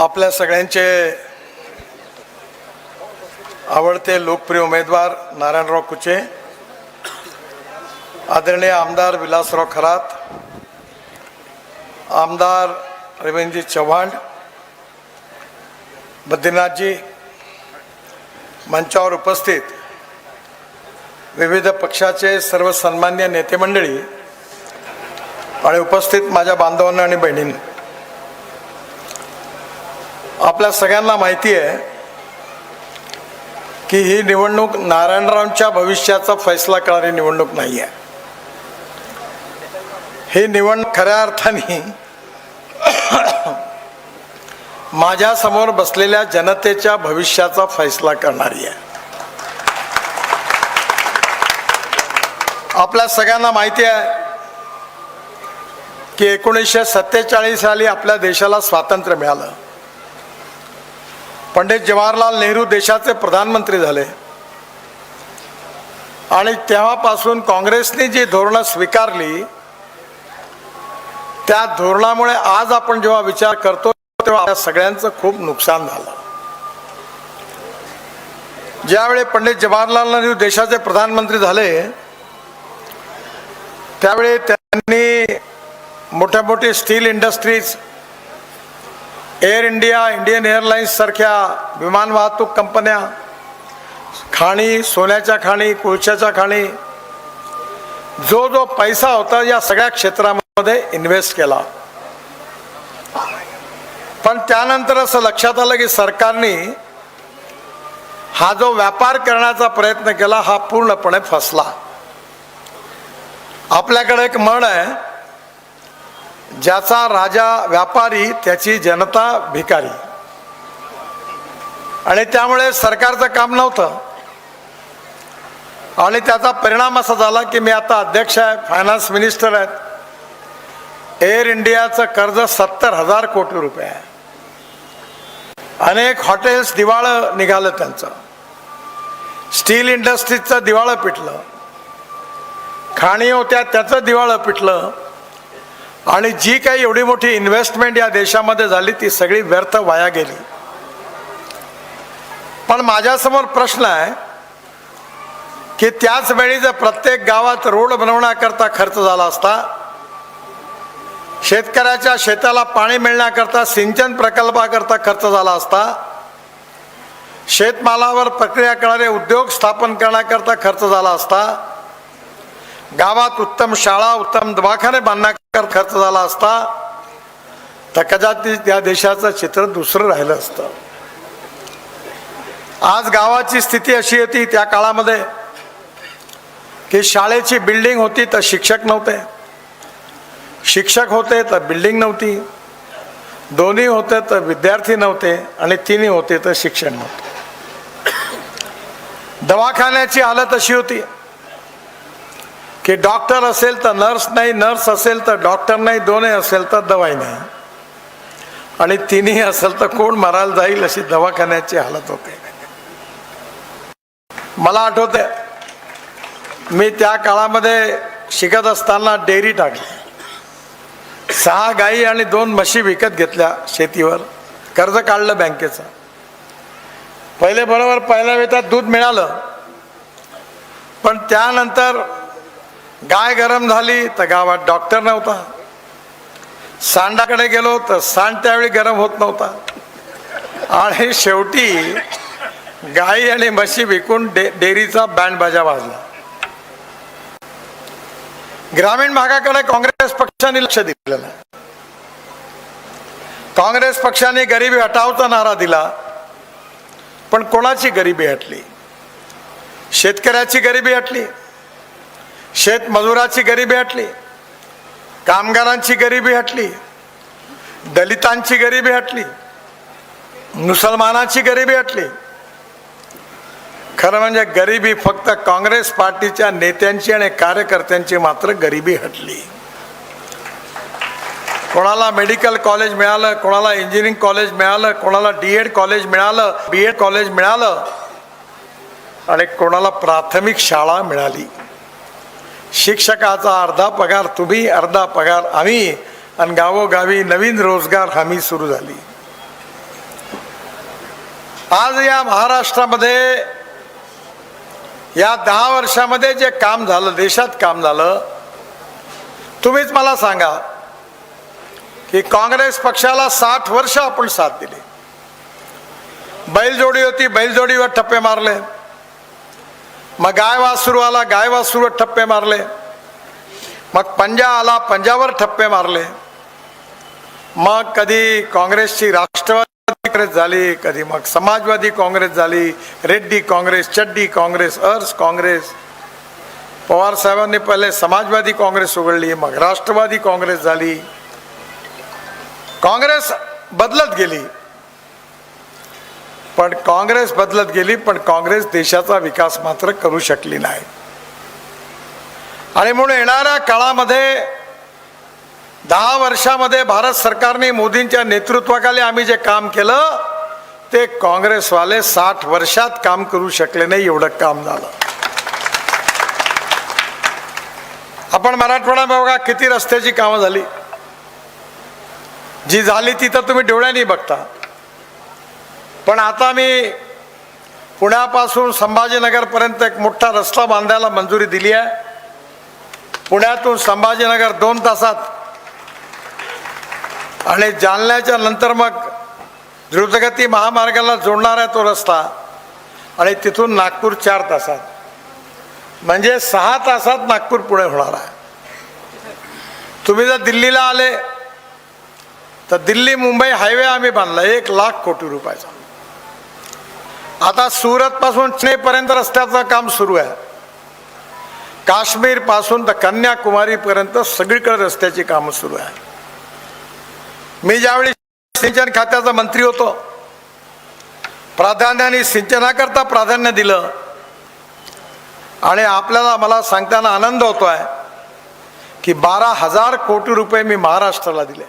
आपल्या सगळ्यांचे आवडते लोकप्रिय उमेदवार नारायणराव कुचे आदरणीय आमदार विलासराव खरात आमदार रवींद्रजी चव्हाण बद्रीनाथजी मंचावर उपस्थित विविध पक्षाचे सर्व सन्मान्य नेते मंडळी आणि उपस्थित माझ्या बांधवांना आणि बहिणींना. आपल्या सगळ्यांना माहिती आहे की ही निवडणूक नारायणरावांच्या भविष्याचा फैसला करणारी निवडणूक नाही आहे ही निवडणूक खऱ्या अर्थाने माझ्यासमोर बसलेल्या जनतेच्या भविष्याचा फैसला करणारी आहे. आपल्या सगळ्यांना माहिती आहे की एकोणीसशे सत्तेचाळीस साली आपल्या देशाला स्वातंत्र्य मिळालं. पंडित जवाहरलाल नेहरू देशाचे प्रधानमंत्री झाले. आणि तेव्हापासून काँग्रेसने जी धोरणं स्वीकारली त्या धोरणामुळे आज आपण जेव्हा विचार करतो तेव्हा आपल्या सगळ्यांचं खूप नुकसान झालं. ज्यावेळी पंडित जवाहरलाल नेहरू देशाचे प्रधानमंत्री झाले त्यावेळी त्यांनी मोठ्या मोठी steel industries Air India Indian एअरलाईन्ससारख्या विमान वाहतूक कंपन्या खाणी सोन्याच्या खाणी कोळशाच्या खाणी जो जो पैसा होता या सगळ्या क्षेत्रामध्ये इन्व्हेस्ट केला. पण त्यानंतर असं लक्षात आलं की सरकारने हा जो व्यापार करण्याचा प्रयत्न केला हा पूर्णपणे फसला. आपल्याकडे एक म्हण आहे ज्याचा राजा व्यापारी त्याची जनता भिकारी. आणि त्यामुळे सरकारचं काम नव्हतं. आणि त्याचा परिणाम असा झाला की मी आता अध्यक्ष आहे फायनान्स मिनिस्टर आहेत एअर इंडियाचं कर्ज सत्तर हजार कोटी रुपये आहे. अनेक हॉटेल्स दिवाळं निघालं त्यांचं. स्टील इंडस्ट्रीजचं दिवाळं पिटलं. खाणी होत्या त्याचं दिवाळं पिटलं. आणि जी काही एवढी मोठी इन्व्हेस्टमेंट या देशामध्ये झाली ती सगळी व्यर्थ वाया गेली. पण माझ्यासमोर प्रश्न आहे की त्याच वेळी जर प्रत्येक गावात रोड बनवण्याकरता खर्च झाला असता शेतकऱ्याच्या शेताला पाणी मिळण्याकरता सिंचन प्रकल्पाकरता खर्च झाला असता शेतमालावर प्रक्रिया करणारे उद्योग स्थापन करण्याकरता खर्च झाला असता गावात उत्तम शाळा उत्तम दवाखाने बांधण्याकर खर्च झाला असता तर कदाचित त्या देशाचं चित्र दुसरं राहिलं असतं. आज गावाची स्थिती अशी होती त्या काळामध्ये की शाळेची बिल्डिंग होती तर शिक्षक नव्हते. शिक्षक होते तर बिल्डिंग नव्हती. दोन्ही होते तर विद्यार्थी नव्हते आणि तिन्ही होते तर शिक्षण नव्हते. दवाखान्याची हालत अशी होती की डॉक्टर असेल तर नर्स नाही नर्स असेल तर डॉक्टर नाही दोन्ही असेल तर दवाई नाही. आणि तिन्ही असेल तर कोण मरायला जाईल अशी दवाखान्याची हालत होते. मला आठवते मी त्या काळामध्ये शिकत असताना डेअरी टाकली. सहा गाई आणि दोन म्हशी विकत घेतल्या शेतीवर कर्ज काढलं बँकेचं. पहिले बरोबर पहिल्या वेळात दूध मिळालं. पण त्यानंतर गाय गरम झाली तर गावात डॉक्टर नव्हता. सांडाकडे गेलो तर सांड त्यावेळी गरम होत नव्हता. आणि शेवटी गाई आणि म्हशी विकून डे डेअरीचा बँड बाजा वाजला. ग्रामीण भागाकडे काँग्रेस पक्षाने लक्ष दिलेलं. काँग्रेस पक्षाने गरिबी हटावचा नारा दिला पण कोणाची गरिबी हटली? शेतकऱ्याची गरिबी हटली? शेतमजुराची गरिबी हटली कामगारांची गरिबी हटली दलितांची गरिबी हटली मुसलमानाची गरिबी हटली. खरं म्हणजे गरिबी फक्त काँग्रेस पार्टीच्या नेत्यांची आणि कार्यकर्त्यांची मात्र गरिबी हटली. कोणाला मेडिकल कॉलेज मिळालं कोणाला इंजिनिअरिंग कॉलेज मिळालं कोणाला डी एड कॉलेज मिळालं बी एड कॉलेज मिळालं आणि कोणाला प्राथमिक शाळा मिळाली. शिक्षकाचा अर्धा पगार तुम्ही अर्धा पगार आम्ही आणि गावोगावी नवीन रोजगार हमी सुरू झाली. आज या महाराष्ट्रामध्ये या दहा वर्षामध्ये जे काम झालं देशात काम झालं तुम्हीच मला सांगा की काँग्रेस पक्षाला साठ वर्ष आपण साथ दिली. बैलजोडी होती बैलजोडीवर ठप्पे मारले. मग गाय वासरू आला गाय वासरूवर ठप्पे मारले मग पंजा आला पंजावर ठप्पे मारले मग कधी काँग्रेसची राष्ट्रवादी काँग्रेस झाली कधी मग समाजवादी काँग्रेस झाली रेड्डी काँग्रेस चड्डी काँग्रेस अर्स काँग्रेस पवार साहेबांनी पहिले समाजवादी काँग्रेस उघडली मग राष्ट्रवादी काँग्रेस झाली काँग्रेस बदलत गेली पण काँग्रेस बदलत गेली पण काँग्रेस देशाचा विकास मात्र करू शकली नाही. आणि म्हणून येणाऱ्या काळामध्ये दहा वर्षामध्ये भारत सरकारने मोदींच्या नेतृत्वाखाली आम्ही जे काम केलं ते काँग्रेसवाले साठ वर्षात काम करू शकले नाही एवढं काम झालं. आपण मराठवाडा बघा किती रस्त्याची कामं झाली. जी झाली ती तर तुम्ही डोळ्यांनी बघता. पण आता मी पुण्यापासून संभाजीनगरपर्यंत एक मोठा रस्ता बांधायला मंजुरी दिली आहे. पुण्यातून संभाजीनगर दोन तासात आणि जालन्याच्या नंतर मग द्रुतगती महामार्गाला जोडणारा तो रस्ता आणि तिथून नागपूर चार तासात. म्हणजे सहा तासात नागपूर पुणे होणार आहे. तुम्ही जर दिल्लीला आले तर दिल्ली मुंबई हायवे आम्ही बांधला एक लाख कोटी रुपयाचा. आता सुरत पासून चेन्नईपर्यंत रस्त्याचं काम सुरू आहे. काश्मीरपासून तर कन्याकुमारी पर्यंत सगळीकडे रस्त्याची कामं सुरू आहे. मी ज्यावेळी सिंचन खात्याचा मंत्री होतो प्राधान्याने सिंचनाकरता प्राधान्य दिलं आणि आपल्याला मला सांगताना आनंद होतो आहे की बारा हजार कोटी रुपये मी महाराष्ट्राला दिले.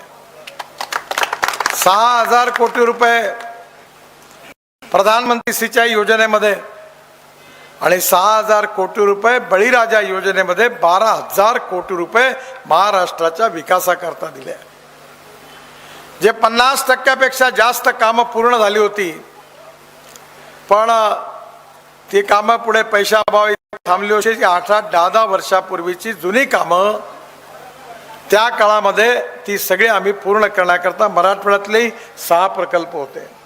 सहा हजार कोटी रुपये प्रधानमंत्री सिंचाई योजनेमध्ये आणि सहा हजार कोटी रुपये बळीराजा योजनेमध्ये बारा हजार कोटी रुपये महाराष्ट्राच्या विकासाकरता दिले. जे पन्नास टक्क्यापेक्षा जास्त कामं पूर्ण झाली होती पण ती कामं पुढे पैशाअभावी थांबली होती. की आठ आठ दहा दहा वर्षापूर्वीची जुनी कामं त्या काळामध्ये ती सगळी आम्ही पूर्ण करण्याकरता मराठवाड्यातले सहा प्रकल्प होते.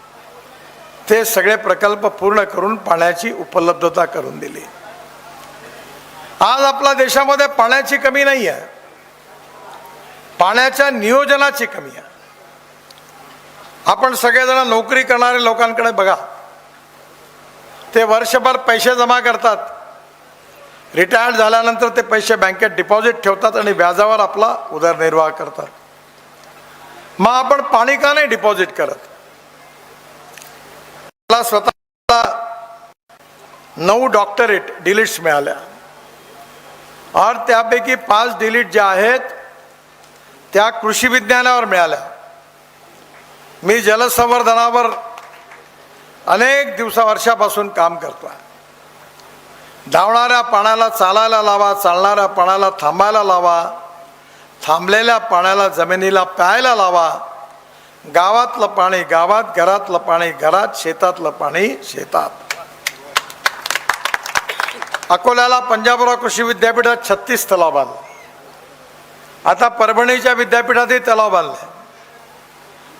ते सगळे प्रकल्प पूर्ण करून पाण्याची उपलब्धता करून दिली. आज आपल्या देशामध्ये पाण्याची कमी नाही आहे पाण्याच्या नियोजनाची कमी आहे. आपण सगळेजण नोकरी करणारे लोकांकडे बघा. ते वर्षभर पैसे जमा करतात. रिटायर्ड झाल्यानंतर ते पैसे बँकेत डिपॉझिट ठेवतात आणि व्याजावर आपला उदरनिर्वाह करतात. मग आपण पाणी का नाही डिपॉझिट करत? मला स्वतःला नऊ डॉक्टरेट डिलीट्स मिळाल्या. और त्यापैकी पाच डिलीट ज्या आहेत त्या कृषी विज्ञानावर मिळाल्या. मी जलसंवर्धनावर अनेक दिवसा वर्षापासून काम करतो आहे धावणाऱ्या पाण्याला चालायला लावा चालणाऱ्या पाण्याला थांबायला लावा थांबलेल्या पाण्याला जमिनीला प्यायला लावा गावातलं पाणी गावात घरातलं पाणी घरात शेतातलं पाणी शेतात. अकोल्याला पंजाबराव कृषी विद्यापीठात छत्तीस तलाव बांधले. आता परभणीच्या विद्यापीठातही तलाव बांधले.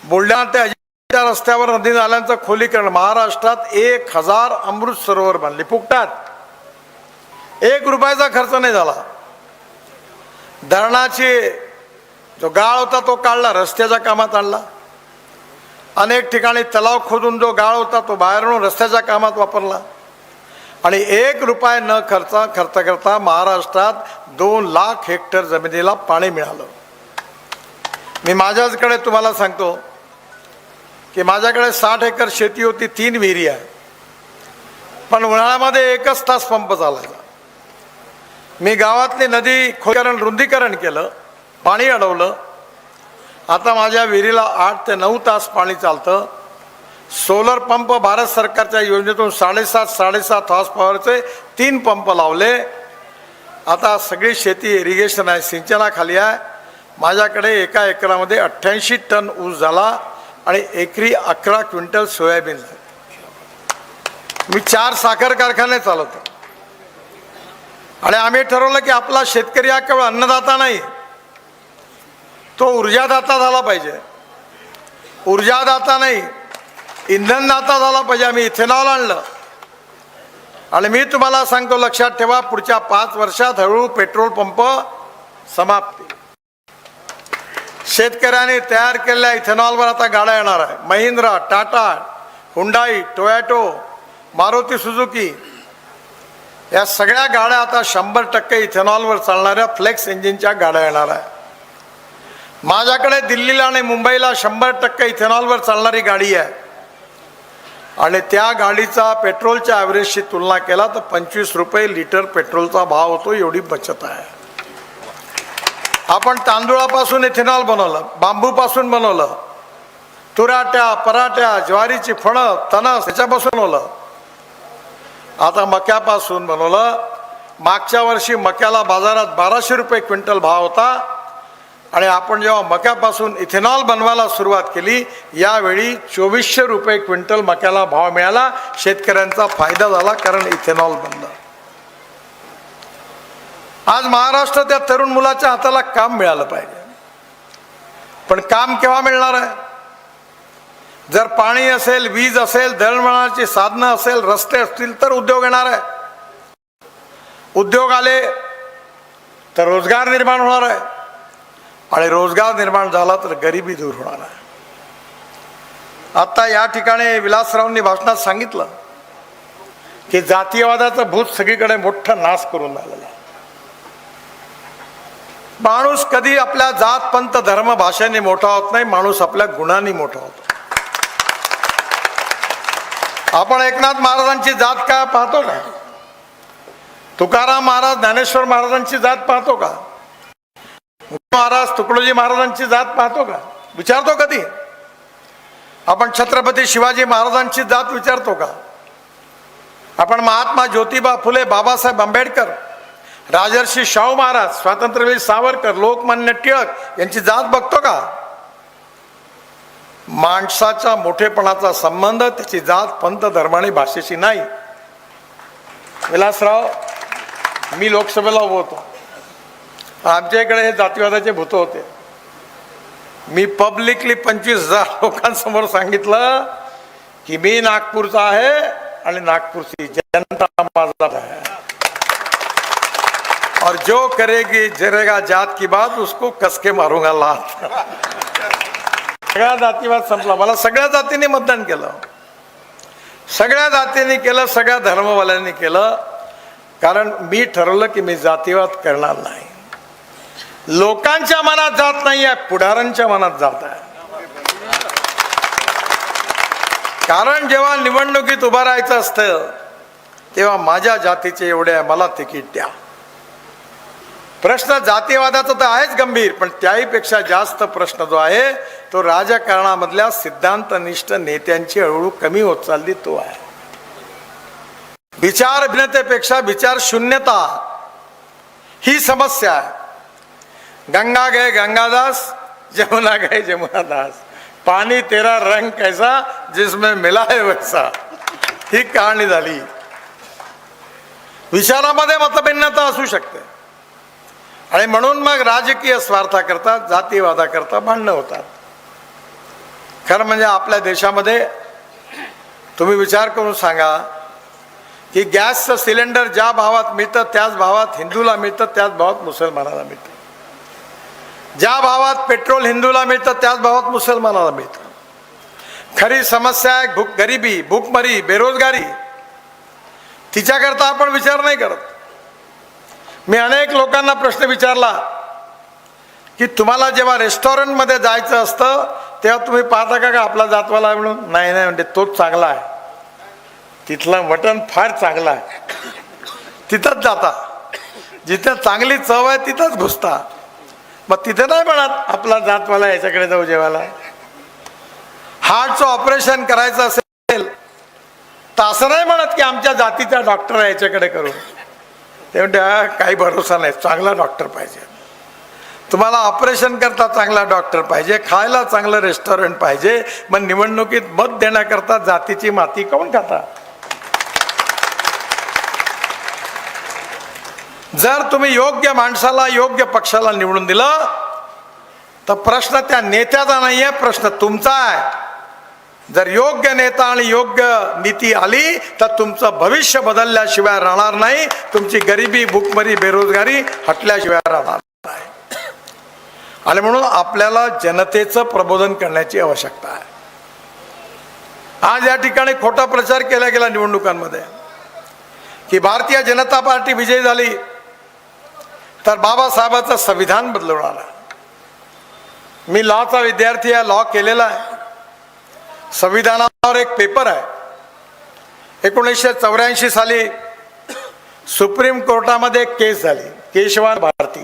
बुलढाणा ते अजिंठा रस्त्यावर नदी नाल्यांचं खोलीकरण महाराष्ट्रात एक हजार अमृत सरोवर बांधले. फुकटात. एक रुपयाचा खर्च नाही झाला. धरणाची जो गाळ होता तो काढला रस्त्याच्या कामात आणला. अनेक ठिकाणी तलाव खोदून जो गाळ होता तो बाहेरून रस्त्याच्या कामात वापरला. आणि एक रुपये न खर्च खर्च करता महाराष्ट्रात दोन लाख हेक्टर जमिनीला पाणी मिळालं. मी माझ्याचकडे तुम्हाला सांगतो की माझ्याकडे साठ एकर शेती होती तीन विहिरी आहे. पण उन्हाळ्यामध्ये एकच तास पंप चालायचा. मी गावातली नदी खोकरण रुंदीकरण केलं पाणी अडवलं आता माझ्या विहिरीला आठ ते नऊ तास पाणी चालतं. सोलर पंप भारत सरकारच्या योजनेतून साडेसात साडेसात हॉर्स पॉवरचे तीन पंप लावले. आता सगळी शेती इरिगेशन आहे सिंचनाखाली आहे. माझ्याकडे एका एकरामध्ये अठ्ठ्याऐंशी टन ऊस झाला आणि एकरी अकरा क्विंटल सोयाबीन झाली. मी चार साखर कारखाने चालवतो. आणि आम्ही ठरवलं की आपला शेतकरी हा केवळ अन्नदाता नाही तो ऊर्जादाता झाला पाहिजे. ऊर्जादाता नाही इंधनदाता झाला पाहिजे. आम्ही इथेनॉल आणलं. आणि मी तुम्हाला सांगतो लक्षात ठेवा पुढच्या पाच वर्षात हळूहळू पेट्रोल पंप समाप्ती. शेतकऱ्यांनी तयार केलेल्या इथेनॉलवर आता गाड्या येणार आहे. Mahindra Tata Hyundai Toyota Maruti Suzuki या सगळ्या गाड्या आता शंभर टक्के इथेनॉलवर चालणाऱ्या फ्लेक्स इंजिनच्या गाड्या येणार आहे. माझ्याकडे दिल्लीला आणि मुंबईला शंभर टक्के इथेनॉलवर चालणारी गाडी आहे. आणि त्या गाडीचा पेट्रोलच्या ॲव्हरेजशी तुलना केला तर पंचवीस रुपये लिटर पेट्रोलचा भाव होतो एवढी बचत आहे. आपण तांदूळापासून इथेनॉल बनवलं बांबूपासून बनवलं तुराट्या पराट्या ज्वारीची फळं तणस त्याच्यापासून बनवलं. आता मक्यापासून बनवलं. मागच्या वर्षी मक्याला बाजारात बाराशे रुपये क्विंटल भाव होता. आणि आपण जेव्हा मक्यापासून इथेनॉल बनवायला सुरुवात केली यावेळी चोवीसशे रुपये क्विंटल मक्याला भाव मिळाला. शेतकऱ्यांचा फायदा झाला कारण इथेनॉल बनलं आज महाराष्ट्र त्या तरुण मुलाच्या हाताला काम मिळालं पाहिजे. पण काम केव्हा मिळणार आहे? जर पाणी असेल वीज असेल दळणवळणाची साधनं असेल रस्ते असतील तर उद्योग येणार आहे. उद्योग आले तर रोजगार निर्माण होणार आहे. आणि रोजगार निर्माण झाला तर गरिबी दूर होणार आहे. आता या ठिकाणी विलासरावांनी भाषणात सांगितलं की जातीयवादाचं भूत सगळीकडे मोठा नाश करून आलेला आहे. माणूस कधी आपल्या जात पंत धर्म भाषेने मोठा होत नाही माणूस आपल्या गुणांनी मोठा होतो. आपण एकनाथ महाराजांची जात का पाहतो का? तुकाराम महाराज ज्ञानेश्वर महाराजांची जात पाहतो का? महाराज तुकडोजी महाराजांची जात पाहतो का? विचारतो कधी? आपण छत्रपती शिवाजी महाराजांची जात विचारतो का? आपण महात्मा ज्योतिबा फुले बाबासाहेब आंबेडकर राजर्षी शाहू महाराज स्वातंत्र्यवीर सावरकर लोकमान्य टिळक यांची जात बघतो का? माणसाच्या मोठेपणाचा संबंध त्याची जात पंत धर्माने भाषेशी नाही. विलासराव मी लोकसभेला उभं होतो. आमच्या इकडे हे जातीवादाचे भूत होते. मी पब्लिकली पंचवीस हजार लोकांसमोर सांगितलं की मी नागपूरचा आहे आणि नागपूरची जनता माझा है और जो करेगी जरेगा जात की बात उसको कसके मारूंगा लात. सगळ्या जातीवाद संपला. मला सगळ्या जातींनी मतदान केलं. सगळ्या जातींनी केलं सगळ्या धर्मवाल्यांनी केलं. कारण मी ठरवलं की मी जातीवाद करणार नाही. लोकांच्या मनात जात नाही आहे पुढाऱ्यांच्या मनात जात आहे. कारण जेव्हा निवडणुकीत उभं राहायचं असतं तेव्हा माझ्या जातीचे एवढे आहे मला तिकीट द्या. प्रश्न जातीवादाचा तर आहेच गंभीर पण त्याहीपेक्षा जास्त प्रश्न जो आहे तो राजकारणामधल्या सिद्धांतनिष्ठ नेत्यांची हळूहळू कमी होत चालली तो आहे. विचार भिन्नतेपेक्षा विचार शून्यता ही समस्या आहे. गंगा गए गंगादास जमुना गए जमुनादास. पाणी तेरा रंग कैसा जिसमें मिला है वैसा. ही कहाणी झाली. विचारामध्ये मतभिन्नता असू शकते. आणि म्हणून मग राजकीय स्वार्था करता जातीवादा करता भांडणं होतात. खरं म्हणजे आपल्या देशामध्ये तुम्ही विचार करून सांगा की गॅसचं सिलेंडर ज्या भावात मिळतं त्याच भावात हिंदूला मिळतं त्याच भावात मुसलमानाला मिळतं. ज्या भावात पेट्रोल हिंदूला मिळतं त्याच भावात मुसलमानाला मिळतं. खरी समस्या आहे भूक गरिबी भूकमरी बेरोजगारी. तिच्याकरता आपण विचार नाही करत. मी अनेक लोकांना प्रश्न विचारला की तुम्हाला जेव्हा रेस्टॉरंटमध्ये जायचं असतं तेव्हा तुम्ही पाहता का का आपला जातवाला म्हणून? नाही नाही म्हणजे तोच चांगला आहे. तिथलं मटण फार चांगलं आहे. तिथंच जाता. जिथं चांगली चव आहे तिथंच घुसता. मग तिथे नाही म्हणत आपला जातवाला याच्याकडे जाऊ जेवायला. हार्टचं ऑपरेशन करायचं असेल तर असं नाही म्हणत की आमच्या जातीचा डॉक्टर आहे याच्याकडे करू ते म्हणते काही भरोसा नाही चांगला डॉक्टर पाहिजे. तुम्हाला ऑपरेशन करता चांगला डॉक्टर पाहिजे खायला चांगलं रेस्टॉरंट पाहिजे मग निवडणुकीत मत देण्याकरता जातीची माती कोण खाता जर तुम्ही योग्य माणसाला योग्य पक्षाला निवडून दिलं तर प्रश्न त्या नेत्याचा नाही आहे प्रश्न तुमचा आहे. जर योग्य नेता आणि योग्य नीती आली तर तुमचं भविष्य बदलल्याशिवाय राहणार नाही. तुमची गरिबी भूकमरी बेरोजगारी हटल्याशिवाय राहणार नाही. आणि म्हणून आपल्याला जनतेचं प्रबोधन करण्याची आवश्यकता आहे. आज या ठिकाणी खोटा प्रचार केला गेला निवडणुकांमध्ये की भारतीय जनता पार्टी विजयी झाली. तर बाबासाहेबाचं संविधान बदलवणार मी लॉचा विद्यार्थी आहे लॉ केलेला आहे. संविधानावर एक पेपर आहे. एकोणीसशे चौऱ्याऐंशी साली सुप्रीम कोर्टामध्ये एक केस झाली केशवान भारती.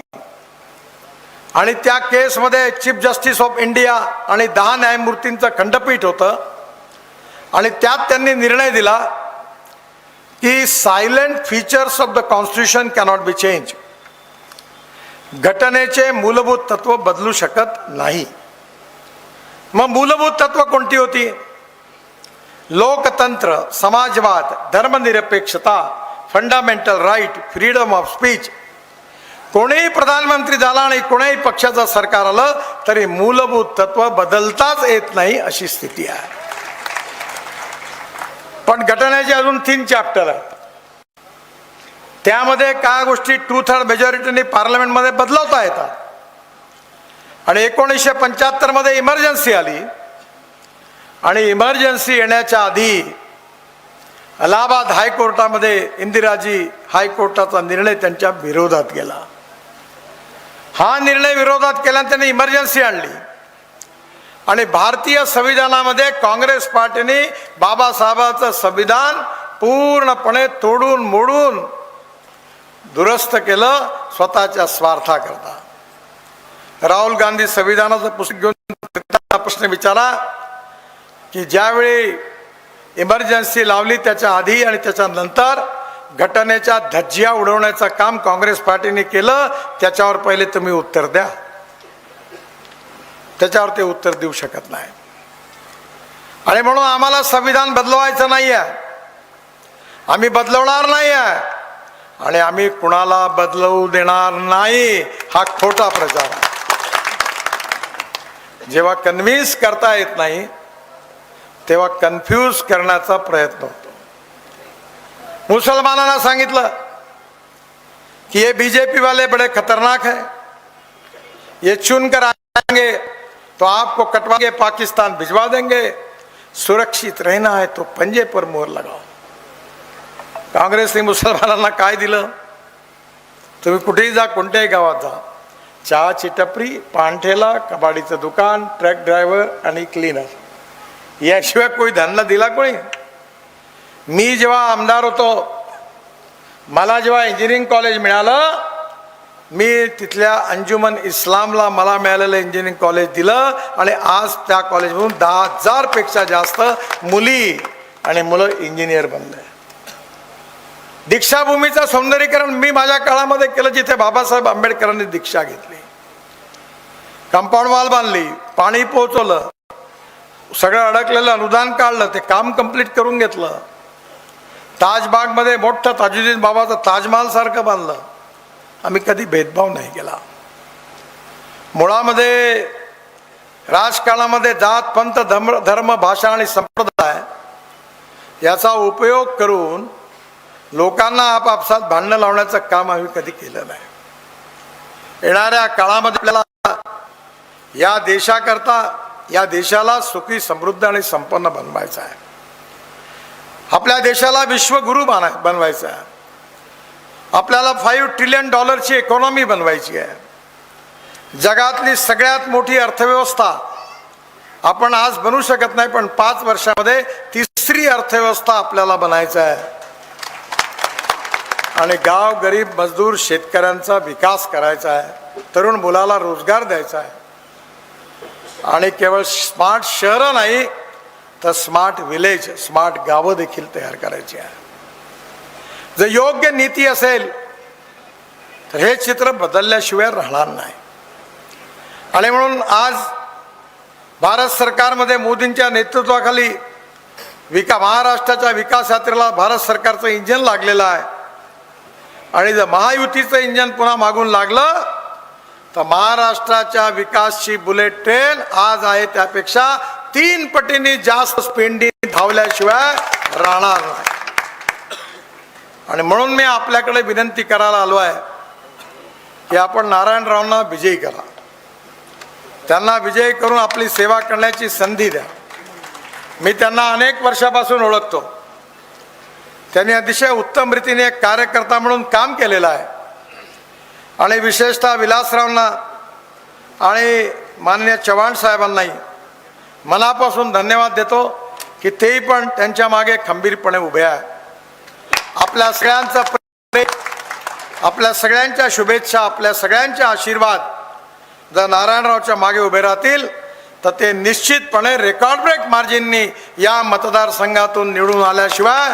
आणि त्या केसमध्ये चीफ जस्टिस ऑफ इंडिया आणि दहा न्यायमूर्तींचं खंडपीठ होतं. आणि त्यात त्यांनी निर्णय दिला की salient features of the constitution cannot be change. घटनेचे मूलभूत तत्व बदलू शकत नाही. मग मूलभूत तत्व कोणती होती? लोकतंत्र समाजवाद धर्मनिरपेक्षता fundamental right freedom of speech कोणीही प्रधानमंत्री झाला आणि कोणीही पक्षाचं सरकार आलं तरी मूलभूत तत्व बदलताच येत नाही अशी स्थिती आहे. पण घटनेचे अजून तीन चॅप्टर आहेत. त्यामध्ये काय गोष्टी टू थर्ड मेजॉरिटीने पार्लमेंटमध्ये बदलवता येतात? आणि एकोणीसशे पंच्याहत्तरमध्ये इमर्जन्सी आली. आणि इमर्जन्सी येण्याच्या आधी अलाहाबाद हायकोर्टामध्ये इंदिराजी हायकोर्टाचा निर्णय त्यांच्या विरोधात गेला. हा निर्णय विरोधात केल्याने त्यांनी इमर्जन्सी आणली. आणि भारतीय संविधानामध्ये काँग्रेस पार्टीने बाबासाहेबांचं संविधान पूर्णपणे तोडून मोडून दुरुस्त केलं स्वतःच्या स्वार्थाकरता राहुल गांधी संविधानाचं पुस्तक घेऊन प्रश्न विचारा की ज्यावेळी इमर्जन्सी लावली त्याच्या आधी आणि त्याच्यानंतर घटनेच्या धज्जिया उडवण्याचं काम काँग्रेस पार्टीने केलं त्याच्यावर पहिले तुम्ही उत्तर द्या. त्याच्यावर ते उत्तर देऊ शकत नाही. आणि म्हणून आम्हाला संविधान बदलवायचं नाही आहे आम्ही बदलवणार नाही आहे आणि आम्ही कुणाला बदलवू देणार नाही हा खोटा प्रचार जेव्हा कन्व्हिन्स करता येत नाही तेव्हा कन्फ्यूज करण्याचा प्रयत्न होतो. मुसलमानांना सांगितलं कि ये बीजेपी वाले बड़े खतरनाक है ये चुनकर आएंगे तो आपको कटवाएंगे पाकिस्तान भिजवा देंगे. सुरक्षित रहना है तो पंजे पर मोहर लगाओ. काँग्रेसने मुसलमानांना काय दिलं? तुम्ही कुठेही जा कोणत्याही गावात जा. चहाची टपरी पानठेला कबाडीचं दुकान ट्रक ड्रायव्हर आणि क्लीनर. याशिवाय कोणी धंदा दिला कोणी? मी जेव्हा आमदार होतो मला जेव्हा इंजिनिअरिंग कॉलेज मिळालं मी तिथल्या अंजुमन इस्लामला मला मिळालेलं इंजिनिअरिंग कॉलेज दिलं आणि आज त्या कॉलेजमधून दहा हजारपेक्षा जास्त मुली आणि मुलं इंजिनियर बनले. दीक्षाभूमीचं सौंदर्यीकरण मी माझ्या काळामध्ये केलं जिथे बाबासाहेब आंबेडकरांनी दीक्षा घेतली. कंपाऊंड वॉल बांधली पाणी पोहोचवलं सगळं अडकलेलं अनुदान काढलं ते काम कंप्लीट करून घेतलं. ताजबागमध्ये मोठं ताजुद्दीन बाबाचं ताजमहाल सारखं बांधलं. आम्ही कधी भेदभाव नाही केला. मुळामध्ये राजकारणामध्ये जात पंथ धर्म धर्म भाषा आणि संप्रदाय याचा उपयोग करून लोकांना आपापसात भांडणं लावण्याचं काम आम्ही कधी केलं नाही. येणाऱ्या काळामध्ये आपल्याला या देशाकरता या देशाला सुखी समृद्ध आणि संपन्न बनवायचं आहे. आपल्या देशाला विश्वगुरु बना बनवायचं आहे. आपल्याला फाईव्ह ट्रिलियन डॉलरची इकॉनॉमी बनवायची आहे. जगातली सगळ्यात मोठी अर्थव्यवस्था आपण आज बनू शकत नाही पण पाच वर्षामध्ये तिसरी अर्थव्यवस्था आपल्याला बनायचं आहे. आणि गाव गरीब मजदूर शेतकऱ्यांचा विकास करायचा आहे. तरुण मुलाला रोजगार द्यायचा आहे. आणि केवळ स्मार्ट शहरं नाही तर स्मार्ट विलेज स्मार्ट गावं देखील तयार करायची आहे. जर योग्य नीती असेल तर हे चित्र बदलल्याशिवाय राहणार नाही. आणि म्हणून आज भारत सरकारमध्ये मोदींच्या नेतृत्वाखाली विका महाराष्ट्राच्या विकास यात्रेला भारत सरकारचं इंजिन लागलेलं आहे. आणि जर महायुतीचं इंजन पुन्हा मागून लागलं तर महाराष्ट्राच्या विकासची बुलेट ट्रेन आज आहे त्यापेक्षा तीन पटीने जास्त स्पेंडी धावल्याशिवाय राहणार नाही. आणि म्हणून मी आपल्याकडे विनंती करायला आलो आहे की आपण नारायणरावांना विजयी करा. त्यांना विजयी करून आपली सेवा करण्याची संधी द्या. मी त्यांना अनेक वर्षापासून ओळखतो. त्यांनी अतिशय उत्तम रीतीने एक कार्यकर्ता म्हणून काम केलेलं आहे. आणि विशेषतः विलासरावांना आणि माननीय चव्हाण साहेबांनाही मनापासून धन्यवाद देतो की तेही पण त्यांच्या मागे खंबीरपणे उभे आहे. आपल्या सगळ्यांचा आपल्या सगळ्यांच्या शुभेच्छा आपल्या सगळ्यांचे आशीर्वाद जर नारायणरावच्या मागे उभे राहतील तर ते निश्चितपणे रेकॉर्ड ब्रेक मार्जिननी या मतदारसंघातून निवडून आल्याशिवाय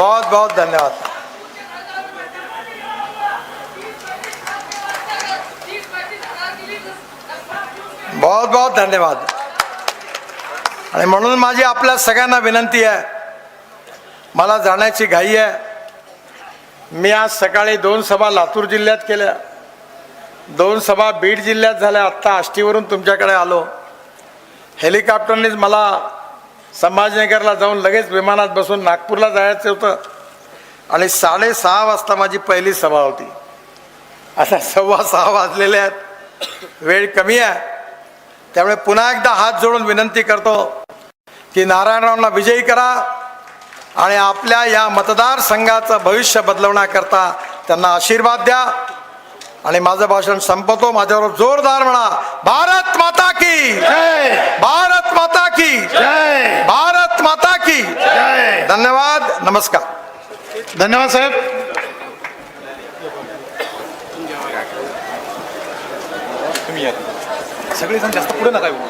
बहुत बहुत धन्यवाद बहुत बहुत धन्यवाद आणि म्हणून माझी आपल्या सगळ्यांना विनंती आहे. मला जाण्याची घाई आहे. मी आज सकाळी दोन सभा लातूर जिल्ह्यात केल्या. दोन सभा बीड जिल्ह्यात झाल्या. आत्ता आष्टीवरून तुमच्याकडे आलो. हेलिकॉप्टरनेच मला संभाजीनगरला जाऊन लगेच विमानात बसून नागपूरला जायचं होतं. आणि साडेसहा वाजता माझी पहिली सभा होती. आता सव्वा सहा वाजलेले आहेत. वेळ कमी आहे. त्यामुळे पुन्हा एकदा हात जोडून विनंती करतो की नारायणरावना विजयी करा आणि आपल्या या मतदारसंघाचं भविष्य बदलवण्याकरता त्यांना आशीर्वाद द्या. आणि माझं भाषण संपवतो माझ्यावर जोरदार म्हणा. भारत माता की. जय. भारत माता की. जय. भारत माता की. जय. धन्यवाद. नमस्कार. धन्यवाद साहेब. सगळेजण जास्त पुढे नका येऊ.